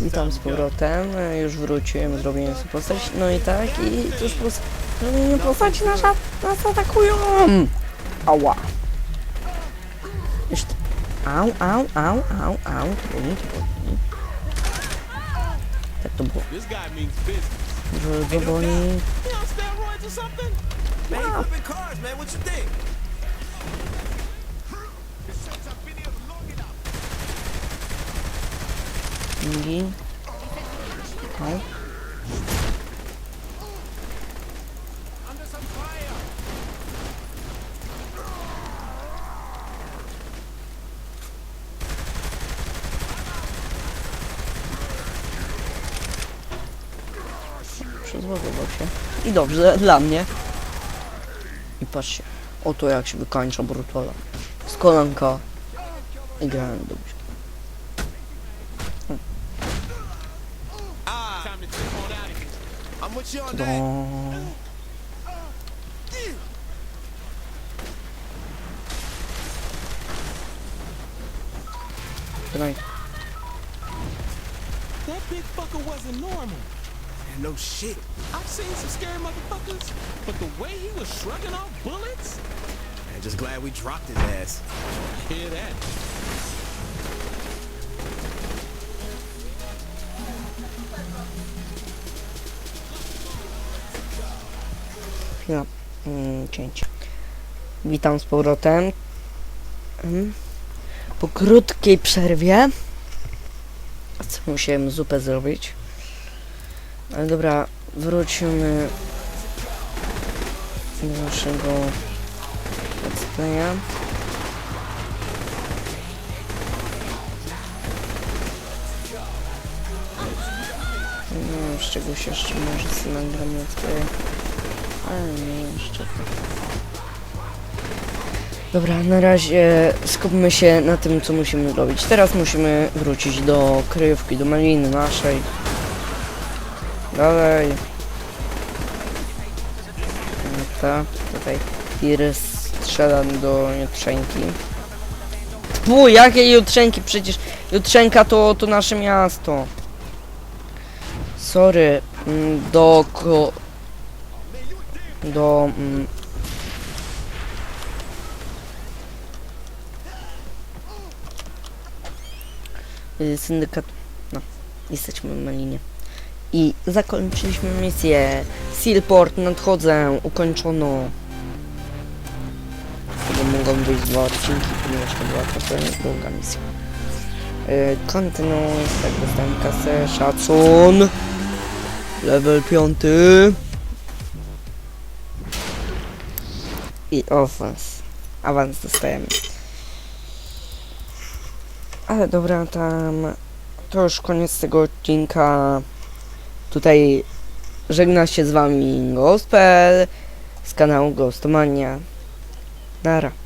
Witam z powrotem, już wróciłem, zrobiłem sobie postać, no i tak, i tuż po zrobieniu postaci nas, nas atakują! Ała! Jeszcze... Au, au, au, au, au, to to boli. Tak to było, że to boli. Mingi. Au. Przezłogował się. I dobrze, dla mnie. I patrzcie, oto jak się wykańcza Brutala. Z kolanka. I grałem dobrze. Here. I'm with you on Do... that. That big fucker wasn't normal. Man, no shit. I've seen some scary motherfuckers, but the way he was shrugging off bullets? Man, just glad we dropped his ass. Hear that? Chwila. Mm, cięcie. Witam z powrotem. Mm. Po krótkiej przerwie. Co musiałem zupę zrobić. Ale dobra, wrócimy do naszego. Nie wiem, z czegoś jeszcze może sobie nagram let's play. Nie jeszcze. Dobra, na razie skupmy się na tym, co musimy zrobić. Teraz musimy wrócić do kryjówki, do maliny naszej. Dalej. No Ta, tutaj Iris strzela do jutrzenki. Tfu, jakie jutrzenki? Przecież jutrzenka to, to nasze miasto. Sorry, mm, do ko do mm, y, syndykatu. No, jesteśmy na linie. I zakończyliśmy misję. Sealport, nadchodzę, ukończono. Tego mogą wyjść dwa odcinki, ponieważ to była trochę długa misja. Y, Kontynuuj, tak dostałem kasę, szacun. Level piąty. I awans. Awans dostajemy. Ale dobra, tam to już koniec tego odcinka. Tutaj żegna się z wami Gospel z kanału Ghostomania. Nara.